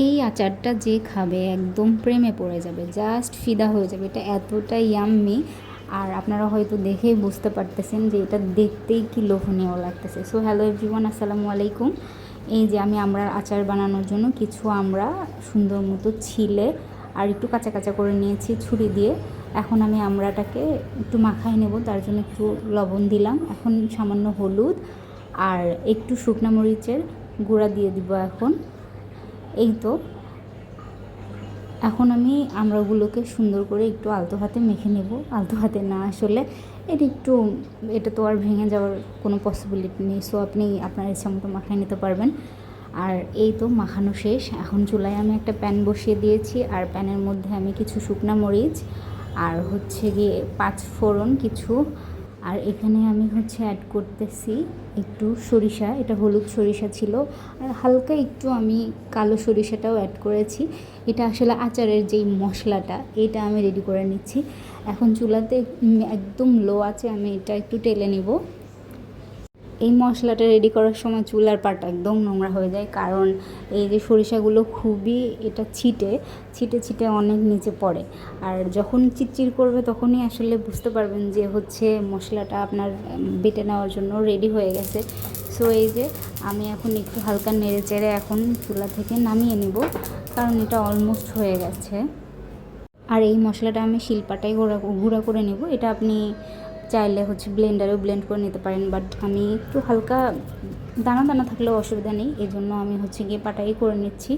এই আচারটা যে খাবে একদম প্রেমে পড়ে যাবে জাস্ট ফিদা হয়ে যাবে। এটা এতটাই ইয়াম্মি আর আপনারা হয়তো দেখেই বুঝতে পারতেছেন যে এটা দেখতেই কি লোভনীয় লাগতেছে। সো হ্যালো এভরিওয়ান আসসালামু আলাইকুম। এই যে আমি আমরা আচার বানানোর জন্য কিছু আমরা সুন্দর মতো ছিলে আর একটু কাঁচা কাঁচা করে নিয়েছি ছুরি দিয়ে। এখন আমি আমরাটাকে একটু মাখায় নেব, তার জন্য একটু লবণ দিলাম। এখন সামান্য হলুদ আর একটু শুকনা মরিচের গুঁড়া দিয়ে দিব এখন। এই তো। এখন আমি আমড়াগুলোকে সুন্দর করে একটু আলতো হাতে মেখে নেব। আলতো হাতে না আসলে এটা একটু, এটা তো আর ভেঙে যাওয়ার কোনো পসিবিলিটি নেই। সো আপনি আপনার ইচ্ছা মতো মাখায় নিতে পারবেন। আর এই তো মাখানো শেষ। এখন চুলায় আমি একটা প্যান বসিয়ে দিয়েছি। আর প্যানের মধ্যে আমি কিছু শুকনা মরিচ আর হচ্ছে গিয়ে পাঁচ ফোড়ন কিছু আর এখানে আমি হচ্ছে অ্যাড করতেছি একটু সরিষা, এটা হলুদ সরিষা ছিল। আর হালকা একটু আমি কালো সরিষাটাও অ্যাড করেছি। এটা আসলে আচারের যেই মশলাটা, এটা আমি রেডি করে নিচ্ছি। এখন চুলাতে একদম লো আছে আমি এটা একটু টেলে নিব। এই মশলাটা রেডি করার সময় চুলার পাটা একদম নোংরা হয়ে যায়। কারণ এই যে সরিষাগুলো খুবই এটা ছিটে ছিটে ছিটে অনেক নিচে পড়ে। আর যখন চিটচির করবে তখনই আসলে বুঝতে পারবেন যে হচ্ছে মশলাটা আপনার বেটে নেওয়ার জন্য রেডি হয়ে গেছে। সো এই যে আমি এখন একটু হালকা নেড়ে চেড়ে এখন চুলা থেকে নামিয়ে নিব, কারণ এটা অলমোস্ট হয়ে গেছে। আর এই মশলাটা আমি শিলপাটায় গুঁড়া গুঁড়া করে নেব। এটা আপনি চাইলে হচ্ছে ব্লেন্ডারেও ব্লেন্ড করে নিতে পারেন বাট আমি একটু হালকা দানা দানা থাকলেও অসুবিধা নেই এই জন্য আমি হচ্ছে গিয়ে পাটাই করে নিচ্ছি।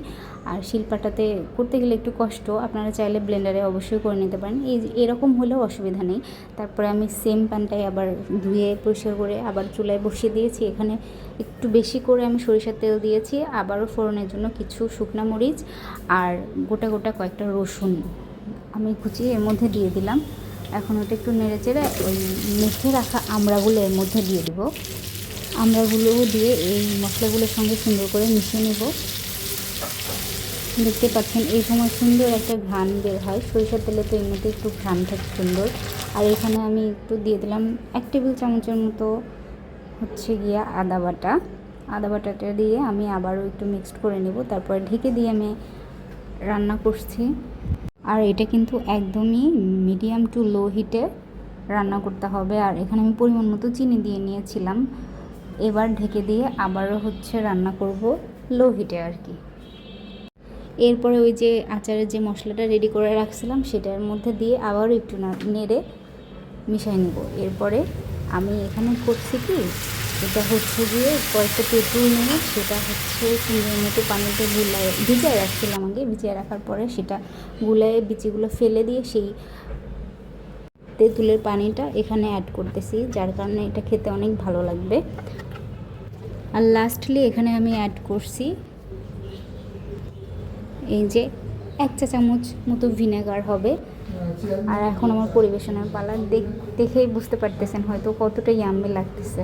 আর শিলপাটাতে করতে গেলে একটু কষ্ট, আপনারা চাইলে ব্লেন্ডারে অবশ্যই করে নিতে পারেন, এই এরকম হলেও অসুবিধা নেই। তারপরে আমি সেম প্যানটাই আবার ধুয়ে পরিষ্কার করে আবার চুলায় বসিয়ে দিয়েছি, এখানে একটু বেশি করে আমি সরিষার তেল দিয়েছি, আবারও ফোড়নের জন্য কিছু শুকনা মরিচ আর গোটা গোটা কয়েকটা রসুন। আমি কুচিয়ে এর মধ্যে দিয়ে দিলাম। এখন ওটা একটু নেড়ে চেড়ে ওই মেখে রাখা আমড়াগুলো এর মধ্যে দিয়ে দেবো। আমড়াগুলোও দিয়ে এই মশলাগুলোর সঙ্গে সুন্দর করে মিশিয়ে নেব। দেখতে পাচ্ছেন, এই সময় সুন্দর একটা ঘ্রাণ বের হয়। সরিষার তেলে তো এমনিতে একটু ঘ্রাণ থাকে সুন্দর। আর এখানে আমি একটু দিয়ে দিলাম এক টেবিল চামচের মতো হচ্ছে গিয়া আদা বাটা। আদা বাটাটা দিয়ে আমি আবারও একটু মিক্সড করে নেব। তারপরে ঢেকে দিয়ে আমি রান্না করছি। আর এটা কিন্তু একদমই মিডিয়াম টু লো হিটে রান্না করতে হবে। আর এখানে আমি পরিমাণ মতো চিনি দিয়ে নিয়েছিলাম। এবার ঢেকে দিয়ে আবারও হচ্ছে রান্না করব লো হিটে আর কি। এরপরে ওই যে আচারের যে মশলাটা রেডি করে রাখছিলাম, সেটার মধ্যে দিয়ে আবারও একটু নেড়ে মিশাই নেব। এরপরে আমি এখানে করছি কি এটা হচ্ছে গিয়ে কয়েকটা পেট্রোল নিয়ে সেটা হচ্ছে সুন্দর মতো পানিতে গুলায়, ভিজায় রাখছিলাম আগে, ভিজিয়ে রাখার পরে সেটা গুলায় বিচিগুলো ফেলে দিয়ে সেই তেঁতুলের পানিটা এখানে অ্যাড করতেছি, যার কারণে এটা খেতে অনেক ভালো লাগবে। আর লাস্টলি এখানে আমি অ্যাড করছি এই যে এক চা চামচ মতো ভিনেগার হবে। আর এখন আমার পরিবেশনের পালা দেখ, দেখেই বুঝতে পারতেছেন হয়তো কতটা ইয়াম্মি লাগতেছে।